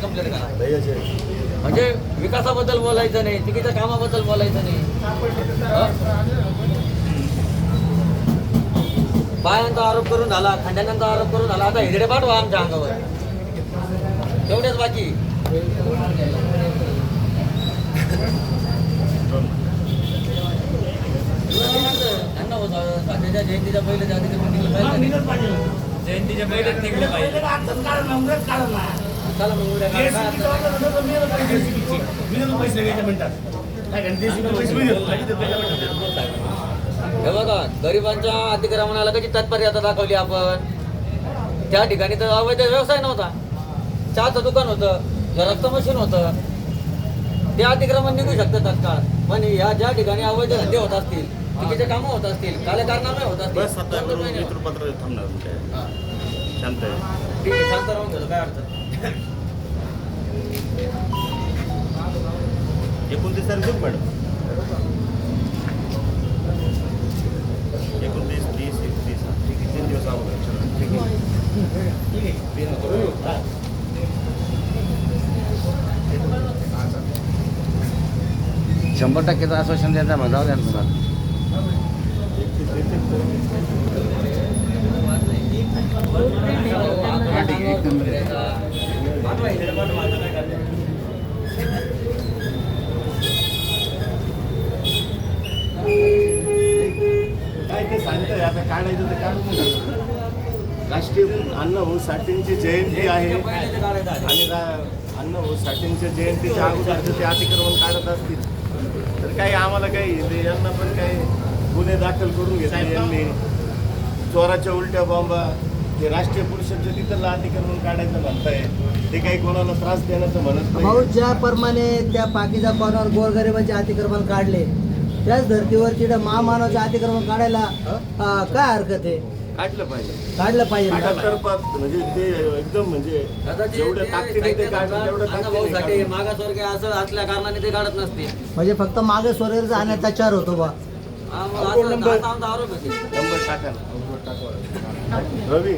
Complaint करा. म्हणजे विकासाबद्दल बोलायचं नाही चुकीच्या कामाबद्दल बोलायचं नाही. हं? बायांचा आरोप करून झाला खंड्यानांचा आरोप करून झाला आता हिजडे पाठवा आमच्या अंगावर. तेवढेच बाकी. त्यांना साध्याच्या जयंतीच्या पहिले त्या तिथे meeting ला पाहिजे. जयंतीच्या पहिले निघले पाहिजे. चला मग उद्या. हे बघा गरिबांच्या अतिक्रमणाला कशी तत्परता दाखवली आपण? त्या ठिकाणी तर अवैध व्यवसाय नव्हता. चहाचं दुकान होतं झेरॉक्स मशीन होतं. ते अतिक्रमण निघू शकतं तत्काळ. पण या ज्या ठिकाणी अवैध धंदे होत असतील चुकीचे कामं होत असतील कालकारनामे होत असतील हा. शांत राहून गेलो काय अडचण. एकोणतीस तारीख मॅडम एकोणतीस तीस एकतीस. ठीक आहे. तीन दिवस अगोदर. ठीक आहे. शंभर टक्केचं आश्वासन द्यायचं मग जाऊ द्या ना तुम्हाला पाठवा इकडे, पाठवा, आता काय ते सांगताय आता काढायचं तर काढून. राष्ट्रीय अण्णाभाऊ साठेंची जयंती आहे. आणि रा- अण्णाभाऊ साठेंच्या जयंतीच्या अगोदर ते अतिक्रमण काढत असतील तर काही आम्हाला काही ते यांना पण काही गुन्हे दाखल करून घेतले यांनी चोराच्या उलट्या बॉम्बा ते राष्ट्रीय पुरुषांच्या तिथलं अतिक्रमण काढायचं म्हणताय. ते काही कोणाला त्रास देण्याचं म्हणत भाऊ ज्याप्रमाणे त्या पाकीजा कॉर्नर गोरगरिबांचे अतिक्रमण काढले त्याच धर्तीवर तिथं महामानवाचे अतिक्रमण काढायला काय हरकत आहे? काढलं पाहिजे. काढलं पाहिजे. म्हणजे ते एकदम म्हणजे जेवढ्या ताकदीने ते साहित्य काढलं तेवढं सरकार अण्णाभाऊ साठे ताकदीने मागासवर्गीय असं असल्या कारणाने ते काढत नसते. म्हणजे फक्त मागे स्वर्ग जाण्याचा चार होतो बा. मग असं- असा आमचा आरोप आहे. ते. नंबर टाका. रवी.